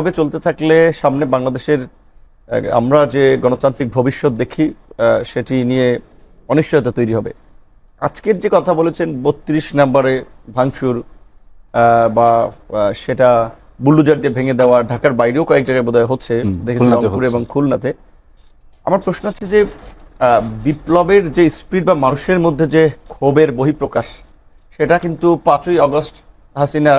ভাবে চলতে থাকলে সামনে বাংলাদেশের আমরা যে গণতান্ত্রিক ভবিষ্যৎ দেখি সেটি নিয়ে অনিশ্চয়তা তৈরি হবে। আজকের যে কথা বলেছেন বত্রিশ নাম্বারে ভাঙচুর বা সেটা বুল্ডুজার দিয়ে ভেঙে দেওয়া ঢাকার বাইরেও কয়েক জায়গায় বোধহয় হচ্ছে দেখেছি এবং খুলনাতে। আমার প্রশ্ন হচ্ছে যে বিপ্লবের যে স্পিড বা মানুষের মধ্যে যে ক্ষোভের বহিঃপ্রকাশ সেটা কিন্তু পাঁচই আগস্ট হাসিনা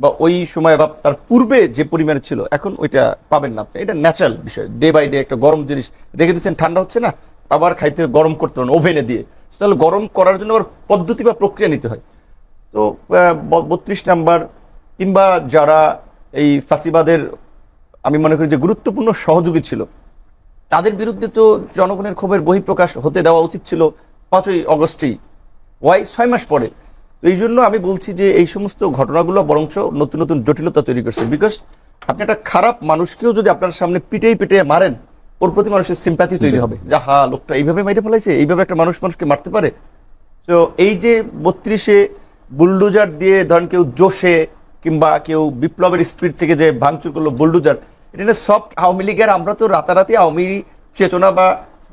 বা ওই সময় বা তার পূর্বে যে পরিমাণে ছিল, এখন ওইটা পাবেন না আপনি। এটা ন্যাচারাল বিষয়। ডে বাই ডে একটা গরম জিনিস রেখে দিচ্ছেন, ঠান্ডা হচ্ছে না, আবার খাইতে গরম করতে হবে ওভেনে দিয়ে। তাহলে গরম করার জন্য আবার পদ্ধতি বা প্রক্রিয়া নিতে হয়। তো বত্রিশ নাম্বার, কিংবা যারা এই ফাঁসিবাদের, আমি মনে করি যে গুরুত্বপূর্ণ সহযোগী ছিল, তাদের বিরুদ্ধে তো জনগণের ক্ষোভের বহিঃপ্রকাশ হতে দেওয়া উচিত ছিল পাঁচই অগস্টেই। ওয়াই ছয় মাস পরে। তো এই জন্য আমি বলছি যে এই সমস্ত ঘটনাগুলো বরঞ্চ নতুন নতুন জটিলতা তৈরি করছে। বিকজ আপনি একটা খারাপ মানুষকেও যদি আপনার সামনে পিটেই পিটে মারেন ওর প্রতি মানুষের সিম্প্যাথি তৈরি হবে। যে হা লোকটা এইভাবে মেরে ফেলাইছে এইভাবে একটা মানুষ মানুষকে মারতে পারে? তো এই যে বত্রিশে বুলডোজার দিয়ে ধরেন কেউ জোশে কিংবা কেউ বিপ্লবের স্পিড থেকে যে ভাঙচুর করল বুলডোজার এটা সফট আওয়ামী লীগের আমরা তো রাতারাতি আওয়ামী চেতনা বা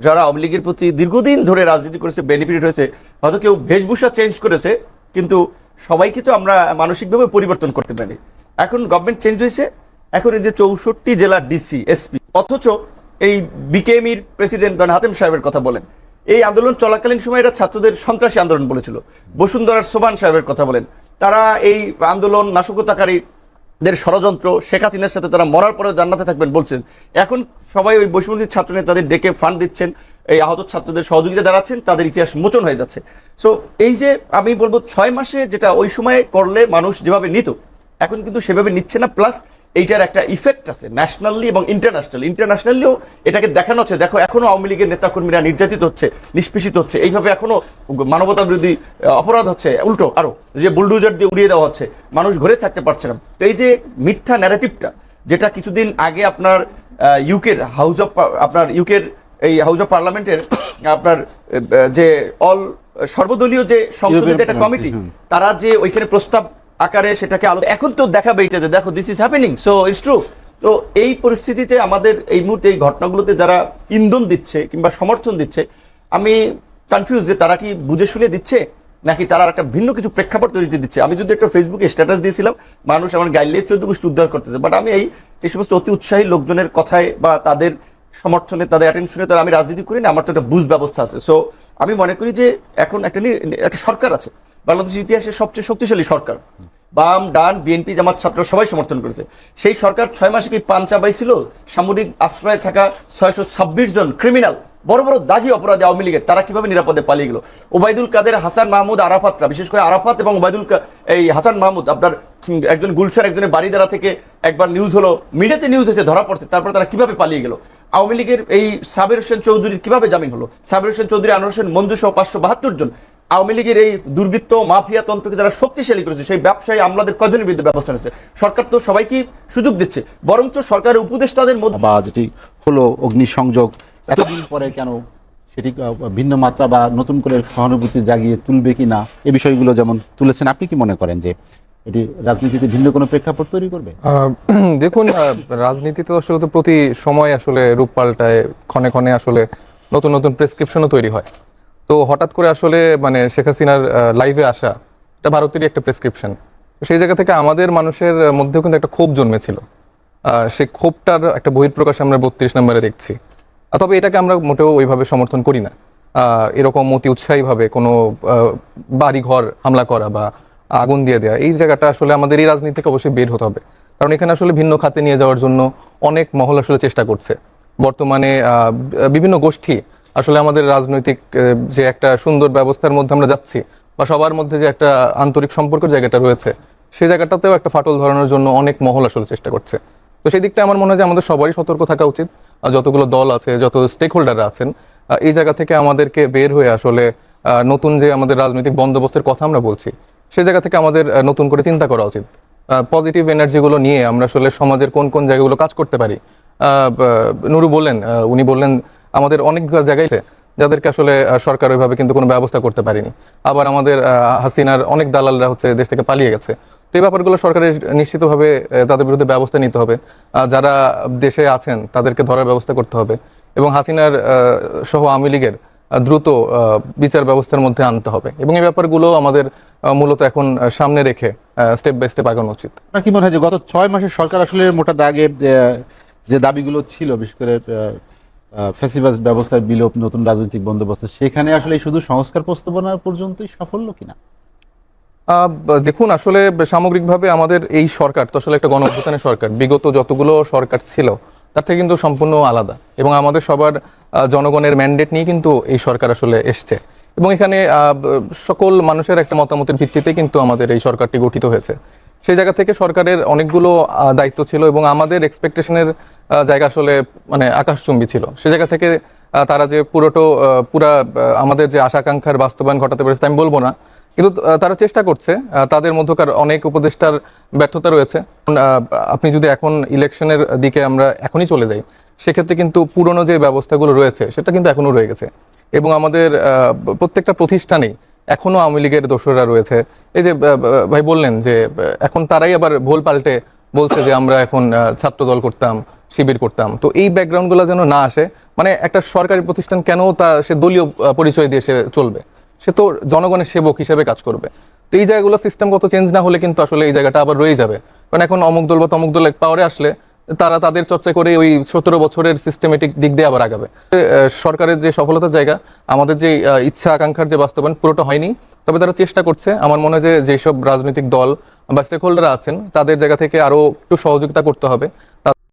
যারা আওয়ামী লীগের প্রতি দীর্ঘদিন ধরে রাজনীতি করেছে বেনিফিট হয়েছে হয়তো কেউ বেশভূষা চেঞ্জ করেছে কিন্তু সবাইকে তো আমরা মানসিকভাবে পরিবর্তন করতে পারি। এখন গভর্নমেন্ট চেঞ্জ হয়েছে, এখন এই যে চৌষট্টি জেলার ডিসি এসপি অথচ এই বিকেএমির প্রেসিডেন্ট ধরেন হাতেম সাহেবের কথা বলেন। এই আন্দোলন চলাকালীন সময় এরা ছাত্রদের সন্ত্রাসী আন্দোলন বলেছিল। বসুন্ধরার সোবান সাহেবের কথা বলেন। তারা এই আন্দোলন নাশকতাকারীদের ষড়যন্ত্র, শেখ হাসিনার সাথে তারা মরার পরেও জান্নাতে থাকবেন বলছেন। এখন সবাই ওই বৈষম্যী ছাত্র নেতাদের ডেকে ফান্ড দিচ্ছেন। এই আহত ছাত্রদের সহযোগিতা দাঁড়াচ্ছেন তাদের ইতিহাস মোচন হয়ে যাচ্ছে। সো এই যে আমি বলব ছয় মাসে যেটা ওই সময় করলে মানুষ যেভাবে নিত, এখন কিন্তু সেভাবে নিচ্ছে না প্লাস এইটার একটা ইফেক্ট আছে ন্যাশনালি এবং ইন্টারন্যাশনাল ইন্টারন্যাশনালিও এটাকে দেখানো হচ্ছে। দেখো, এখনও আওয়ামী লীগের নেতাকর্মীরা নির্যাতিত হচ্ছে, নিষ্পেষিত হচ্ছে। এইভাবে এখনও মানবতা বিরোধী অপরাধ হচ্ছে, উল্টো আরও, যে বুলডোজার দিয়ে উড়িয়ে দেওয়া হচ্ছে, মানুষ ঘরে থাকতে পারছে না। তো এই যে মিথ্যা ন্যারেটিভটা যেটা কিছুদিন আগে আপনার ইউকের হাউস অফ আপনার ইউকের এই হাউস অফ পার্লামেন্টের আপনার যে অল সর্বদলীয় যে সংসদের একটা কমিটি তারা যে ওইখানে প্রস্তাব আকারে সেটাকে আলো এখন তো দেখাবে এটা যে দেখো this is happening so it's true তো এই পরিস্থিতিতে আমাদের এই মুহূর্তে এই ঘটনাগুলোতে যারা ইন্ধন দিচ্ছে কিংবা সমর্থন দিচ্ছে আমি কনফিউজ যে তারা কি বুঝে শুনে দিচ্ছে? নাকি তারা একটা ভিন্ন কিছু প্রেক্ষাপট তৈরিতে দিচ্ছে? আমি যদি একটা ফেসবুকে স্ট্যাটাস দিয়েছিলাম মানুষ আমার গাইলে চোদ্দ গোষ্ঠী উদ্ধার করতেছে বাট আমি এই এই সমস্ত অতি উৎসাহী লোকজনের কথায় বা তাদের সমর্থনে তাদের অ্যাটেনশনে তারা আমি রাজনীতি করি না, আমার তো একটা বুঝ ব্যবস্থা আছে। সো আমি মনে করি যে এখন একটা একটা সরকার আছে। বাংলাদেশের ইতিহাসের সবচেয়ে শক্তিশালী সরকার। বাম, ডান, বিএনপি, জামাত, ছাত্র সবাই সমর্থন করেছে। সেই সরকার ছয় মাসে কি পান চাবাইছিল সামরিক আশ্রয়ে থাকা ছয়শো ছাব্বিশ জন ক্রিমিনাল বড় বড় দাগি অপরাধী আওয়ামী লীগের, তারা কীভাবে নিরাপদে পালিয়ে গেল? ওবায়দুল কাদের, হাসান মাহমুদ, আরাফাতরা, বিশেষ করে আরাফাত এবং ওবায়দুল এই হাসান মাহমুদ, আপনার একজন গুলশার একজনের বাড়িদারা থেকে একবার নিউজ হলো, মিডিয়াতে নিউজ এসে ধরা পড়ছে, তারপর তারা কীভাবে পালিয়ে গেল? আওয়ামী লীগের এই সাবের হোসেন চৌধুরীর কীভাবে জামিন হলো? সাবের হোসেন চৌধুরী, আনোয়ার হোসেন, মঞ্জু সহ পাঁচশো বাহাত্তর জন। আওয়ামী লীগের এই দুর্বৃত্ত মাফিয়া তন্ত্রকে যারা শক্তিশালী করেছে, সেই ব্যবসায়ী আমলাদের কজনের বিরুদ্ধে ব্যবস্থা নিয়েছে? সরকার তো সবাইকে সুযোগ দিচ্ছে। বরঞ্চ সরকারের উপদেষ্টাদের মধ্যে বা যেটি হলো অগ্নিসংযোগ, এতদিন পরে কেন সেটি ভিন্ন মাত্রা বা নতুন করে সহানুভূতি জাগিয়ে তুলবে কি না এই বিষয়গুলো যেমন তুলেছেন, আপনি কি মনে করেন যে এটি রাজনীতিতে ভিন্ন কোনো প্রেক্ষাপট তৈরি করবে? দেখুন রাজনীতিতে আসলে তো প্রতি সময় আসলে রূপ পাল্টায় ক্ষণে ক্ষণে আসলে নতুন নতুন প্রেসক্রিপশনও তৈরি হয়। তো হঠাৎ করে আসলে মানে শেখ হাসিনার লাইভে আসা এটা ভারতেরই একটা প্রেসক্রিপশন সেই জায়গা থেকে আমাদের মানুষের মধ্যেও কিন্তু একটা ক্ষোভ জন্মেছিল। সেই ক্ষোভটার একটা বহিঃপ্রকাশ আমরা বত্রিশ নম্বরে দেখছি। তবে এটাকে আমরা মোটেও ওইভাবে সমর্থন করি না। এরকম অতি উৎসাহীভাবে কোনো আহ, বাড়িঘর হামলা করা বা আগুন দিয়ে দেওয়া এই জায়গাটা আসলে আমাদের এই রাজনীতি থেকে অবশ্যই বের হতে হবে। কারণ এখানে আসলে ভিন্ন খাতে নিয়ে যাওয়ার জন্য অনেক মহল আসলে চেষ্টা করছে। বর্তমানে বিভিন্ন গোষ্ঠী আসলে আমাদের রাজনৈতিক যে একটা সুন্দর ব্যবস্থার মধ্যে আমরা যাচ্ছি বা সবার মধ্যে যে একটা আন্তরিক সম্পর্কের জায়গাটা রয়েছে সেই জায়গাটাতেও একটা ফাটল ধরানোর জন্য অনেক মহল আসলে চেষ্টা করছে। তো সেই দিকটা আমার মনে হয় যে আমাদের সবারই সতর্ক থাকা উচিত। যতগুলো দল আছে, যত স্টেক হোল্ডাররা আছেন এই জায়গা থেকে আমাদেরকে বের হয়ে আসলে নতুন যে আমাদের রাজনৈতিক বন্দোবস্তের কথা আমরা বলছি সেই জায়গা থেকে আমাদের নতুন করে চিন্তা করা উচিত। পজিটিভ এনার্জিগুলো নিয়ে আমরা আসলে সমাজের কোন কোন জায়গাগুলো কাজ করতে পারি। নুরু বললেন উনি বললেন, আমাদের অনেক জায়গায় যাদেরকে আসলে সরকার ওইভাবে কিন্তু কোনো ব্যবস্থা করতে পারেনি। আবার আমাদের হাসিনার অনেক দালালরা হচ্ছে দেশ থেকে পালিয়ে গেছে। তো এই ব্যাপারগুলো সরকারের নিশ্চিতভাবে তাদের বিরুদ্ধে ব্যবস্থা নিতে হবে। যারা দেশে আছেন, তাদেরকে ধরার ব্যবস্থা করতে হবে। এবং হাসিনার সহ আওয়ামী লীগের দ্রুত বিচার ব্যবস্থার মধ্যে আনতে হবে। এবং এই ব্যাপারগুলো আমাদের মূলত এখন সামনে রেখে স্টেপ বাই স্টেপ আগানো উচিত। আপনার কি মনে হয় যে গত ছয় মাসে সরকার আসলে মোটা দাগে যে দাবিগুলো ছিল বিশেষ করে ফেসিভাস ব্যবস্থার বিলোপ নতুন রাজনৈতিক বন্দোবস্ত সেখানে আসলে শুধু সংস্কার প্রস্তাবনা পর্যন্তই সাফল্য কিনা? আহ, দেখুন আসলে সামগ্রিকভাবে আমাদের এই সরকার তো আসলে একটা গণঅভ্যুত্থানের সরকার বিগত যতগুলো সরকার ছিল তার থেকে কিন্তু সম্পূর্ণ আলাদা। এবং আমাদের সবার জনগণের ম্যান্ডেট নিয়ে কিন্তু এই সরকার আসলে এসছে। এবং এখানে সকল মানুষের একটা মতামতের ভিত্তিতে কিন্তু আমাদের এই সরকারটি গঠিত হয়েছে। সেই জায়গা থেকে সরকারের অনেকগুলো দায়িত্ব ছিল এবং আমাদের এক্সপেকটেশনের জায়গা আসলে মানে আকাশচুম্বী ছিল। সে জায়গা থেকে তারা যে পুরোটো পুরা আমাদের যে আশা আকাঙ্ক্ষার বাস্তবায়ন ঘটাতে পেরেছে আমি বলব না। কিন্তু তারা চেষ্টা করছে তাদের মধ্যকার অনেক উপদেষ্টার ব্যর্থতা রয়েছে। আপনি যদি এখন ইলেকশনের দিকে আমরা এখনই চলে যাই সেক্ষেত্রে কিন্তু পুরনো যে ব্যবস্থাগুলো রয়েছে, সেটা কিন্তু এখনও রয়ে গেছে। এবং আমাদের প্রত্যেকটা প্রতিষ্ঠানেই এখনও আওয়ামী লীগের দোসররা রয়েছে। এই যে ভাই বললেন যে এখন তারাই আবার ভোল পাল্টে বলছে যে আমরা এখন ছাত্র দল করতাম, শিবির করতাম। তো এই ব্যাকগ্রাউন্ডগুলো যেন না আসে মানে একটা সরকারি প্রতিষ্ঠান কেন তা সে দলীয় পরিচয় দিয়ে সে চলবে? সে তো জনগণের সেবক হিসেবে কাজ করবে। তো এই জায়গাগুলো সিস্টেমগত চেঞ্জ না হলে কিন্তু আসলে এই জায়গাটা আবার রয়ে যাবে। কারণ এখন অমুক দল বা তমুক দল এক পাওয়ারে আসলে তারা তাদের চর্চা করে ওই সতেরো বছরের সিস্টেমেটিক দিক দিয়ে আবার আগাবে। সরকারের যে সফলতার জায়গা, আমাদের যে ইচ্ছা আকাঙ্ক্ষার যে বাস্তবায়ন পুরোটা হয়নি, তবে তারা চেষ্টা করছে। আমার মনে হয় যে, যেসব রাজনৈতিক দল বা স্টেক আছেন, তাদের জায়গা থেকে আরও একটু সহযোগিতা করতে হবে।